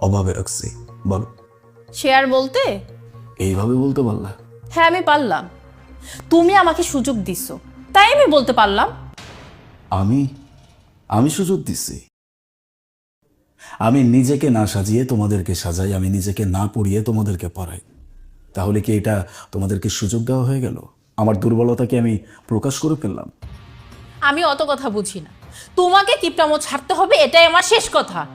অভাবে রাখছি বল। শেয়ার বলতে? এইভাবে বলতে পারলা? হ্যাঁ আমি পারলাম। তুমি আমাকে সুযোগ দিছো। তাই আমি বলতে পারলাম। আমি? আমি সুযোগ দিচ্ছি আমি নিজেকে না সাজিয়ে তোমাদেরকে সাজাই আমি নিজেকে না পড়িয়ে তোমাদেরকে পড়াই। তাহলে কি এটা তোমাদেরকে সুযোগ দেওয়া হয়ে গেল? আমার দুর্বলতাকে আমি প্রকাশ করে ফেললাম। আমি অত কথা বুঝি না। তোমাকে কিপটামো ছাড়তে হবে এটাই আমার শেষ কথা।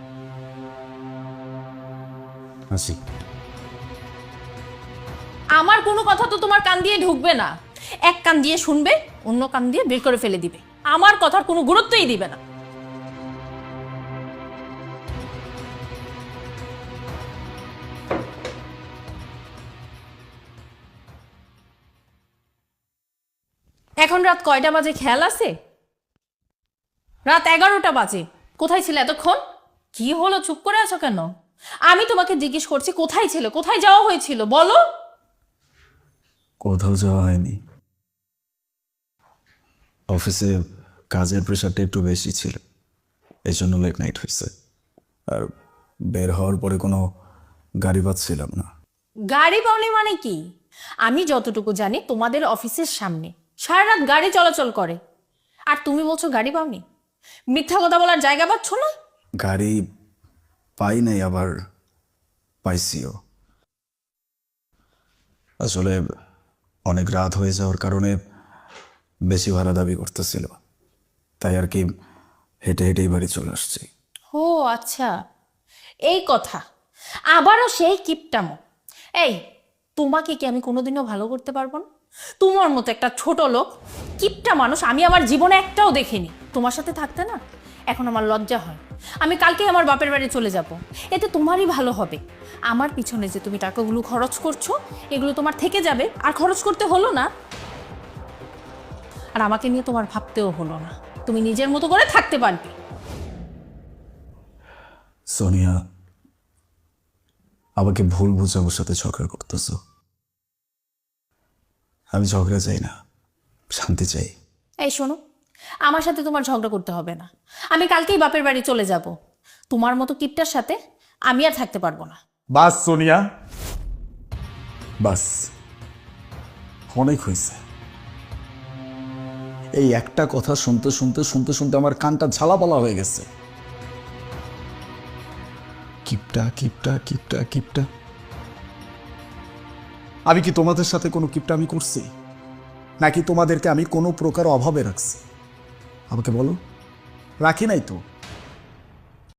হাসি আমার কোনো কথা তো তোমার কান দিয়ে ঢুকবে না। এক কান দিয়ে শুনবে, অন্য কান দিয়ে বের করে ফেলে দিবে। আমার কথার কোনো গুরুত্বই দিবে না। এখন রাত কয়টা বাজে খেয়াল আছে? রাত এগারোটা বাজে। কোথায় ছিল এতক্ষণ? কি হলো? চুপ করে আছো কেন? আমি তোমাকে জিজ্ঞেস করছি কোথায় ছিল? কোথায় যাওয়া হয়েছিল? বলো। কোথাও যাওয়া হয়নি। অফিসে কাজের প্রেশারটা একটু বেশি ছিল। এই জন্য লেট নাইট হয়েছে। আর বের হওয়ার পরে কোনো গাড়ি পাচ্ছিলাম না। গাড়ি পাওনি মানে কি? আমি যতটুকু জানি তোমাদের অফিসের সামনে সারা রাত গাড়ি চলাচল করে। আর তুমি বলছো গাড়ি পাওনি মিথ্যা কথা বলার জায়গা পাচ্ছ না? গাড়ি পাই নাই আবার পাইছিও। আসলে অনেক রাত হয়ে যাওয়ার কারণে বেশি ভাড়া দাবি করতেছিল। তাই আর কি হেঁটে হেঁটেই বাড়ি চলে আসছি। ও আচ্ছা। এই কথা, আবারও সেই কিপটামো। এই, তোমাকে কি আমি কোনোদিনও ভালো করতে পারব না? তোমার মতো একটা ছোট লোক, কিপটা মানুষ আমি আমার জীবনে একটাও দেখিনি। তোমার সাথে থাকতে না? এখন আমার লজ্জা হয়। আমি কালকে আমার বাপের বাড়ি চলে যাব। এতে তোমারই ভালো হবে। আমার পিছনে যে তুমি টাকাগুলো খরচ করছ এগুলো তোমার থেকে যাবে আর খরচ করতে হলো না। আর আমাকে নিয়ে তোমার ভাবতেও হলো না। তুমি নিজের মতো করে থাকতে পারবে। সোনিয়া আমাকে ভুল বুঝে ওর সাথে ঝগড়া করতেছ। আমি ঝগড়া চাই না শান্তি চাই। এই শোনো আমার সাথে তোমার ঝগড়া করতে হবে না। আমি কালকেই বাপের বাড়ি চলে যাব। তোমার মতো কিপটার সাথে আমি আর থাকতে পারব না। বাস, সোনিয়া। বাস। অনেক হয়েছে। এই একটা কথা শুনতে শুনতে শুনতে শুনতে আমার কানটা ঝালাপালা হয়ে গেছে। কিপটা কিপটা কিপটা কিপটা। আমি কি তোমাদের সাথে কোনো কিপটা আমি করছি? নাকি তোমাদেরকে আমি কোনো প্রকার অভাবে রাখছি? আমাকে বলো। রাখি নাই তো?